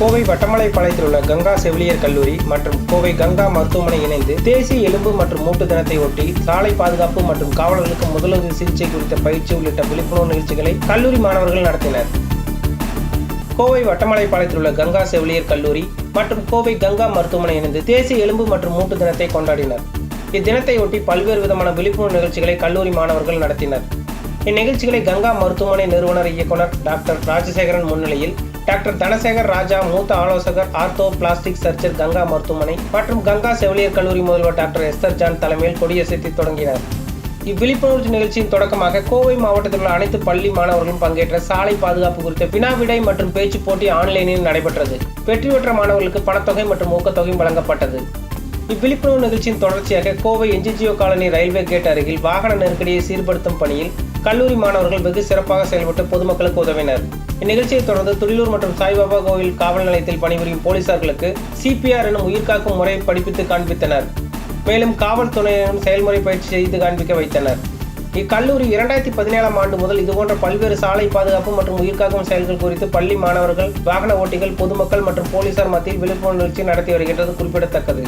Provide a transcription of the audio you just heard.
கோவை வட்டமலைப்பாளையத்தில் உள்ள கங்கா செவிலியர் கல்லூரி மற்றும் கோவை கங்கா மருத்துவமனை இணைந்து தேசிய எலும்பு மற்றும் மூட்டு தினத்தை ஒட்டி சாலை பாதுகாப்பு மற்றும் காவலர்களுக்கு முதலுதவி சிகிச்சை குறித்த பயிற்சி உள்ளிட்ட விழிப்புணர்வு நிகழ்ச்சிகளை கல்லூரி மாணவர்கள் நடத்தினர். கோவை வட்டமலைப்பாளையத்தில் உள்ள கங்கா செவிலியர் கல்லூரி மற்றும் கோவை கங்கா மருத்துவமனை இணைந்து தேசிய எலும்பு மற்றும் மூட்டு தினத்தை கொண்டாடினர். இத்தினத்தை ஒட்டி பல்வேறு விதமான விழிப்புணர்வு நிகழ்ச்சிகளை கல்லூரி மாணவர்கள் நடத்தினர். இந்நிகழ்ச்சிகளை கங்கா மருத்துவமனை நிறுவனர் இயக்குனர் டாக்டர் ராஜசேகரன் முன்னிலையில் டாக்டர் தனசேகர் ராஜா மூத்த ஆலோசகர் ஆர்த்தோ பிளாஸ்டிக் சர்ஜர் கங்கா மருத்துவமனை மற்றும் கங்கா செவிலியர் கல்லூரி முதல்வர் டாக்டர் எஸ்தர் ஜான் தலைமையில் கொடியசைத்து தொடங்கினர். இவ்விழிப்புணர்வு நிகழ்ச்சியின் தொடக்கமாக கோவை மாவட்டத்தில் உள்ள அனைத்து பள்ளி மாணவர்களும் பங்கேற்ற சாலை பாதுகாப்பு குறித்த வினாவிடை மற்றும் பேச்சு போட்டி ஆன்லைனில் நடைபெற்றது. வெற்றி பெற்ற மாணவர்களுக்கு பணத்தொகை மற்றும் ஊக்கத்தொகையும் வழங்கப்பட்டது. இவ்விழிப்புணர்வு நிகழ்ச்சியின் தொடர்ச்சியாக Kovai NGGO colony railway gate அருகில் வாகன நெருக்கடியை சீர்படுத்தும் பணியில் கல்லூரி மாணவர்கள் வெகு சிறப்பாக செயல்பட்டு பொதுமக்களுக்கு உதவினர். இந்நிகழ்ச்சியை தொடர்ந்து துடிலூர் மற்றும் சாய்பாபா கோவில் காவல் நிலையத்தில் பணிபுரியும் போலீசார்களுக்கு சிபிஆர் எனும் உயிர்காக்கும் முறையை படிப்பித்து காண்பித்தனர். மேலும் காவல்துறையினரும் செயல்முறை பயிற்சி செய்து காண்பிக்க வைத்தனர். இக்கல்லூரி இரண்டாயிரத்தி பதினேழாம் ஆண்டு முதல் இதுபோன்ற பல்வேறு சாலை பாதுகாப்பு மற்றும் உயிர்காக்கும் செயல்கள் குறித்து பள்ளி மாணவர்கள் வாகன ஓட்டிகள் பொதுமக்கள் மற்றும் போலீசார் மத்தியில் விழிப்புணர்வு நிகழ்ச்சி நடத்தி வருகின்றது குறிப்பிடத்தக்கது.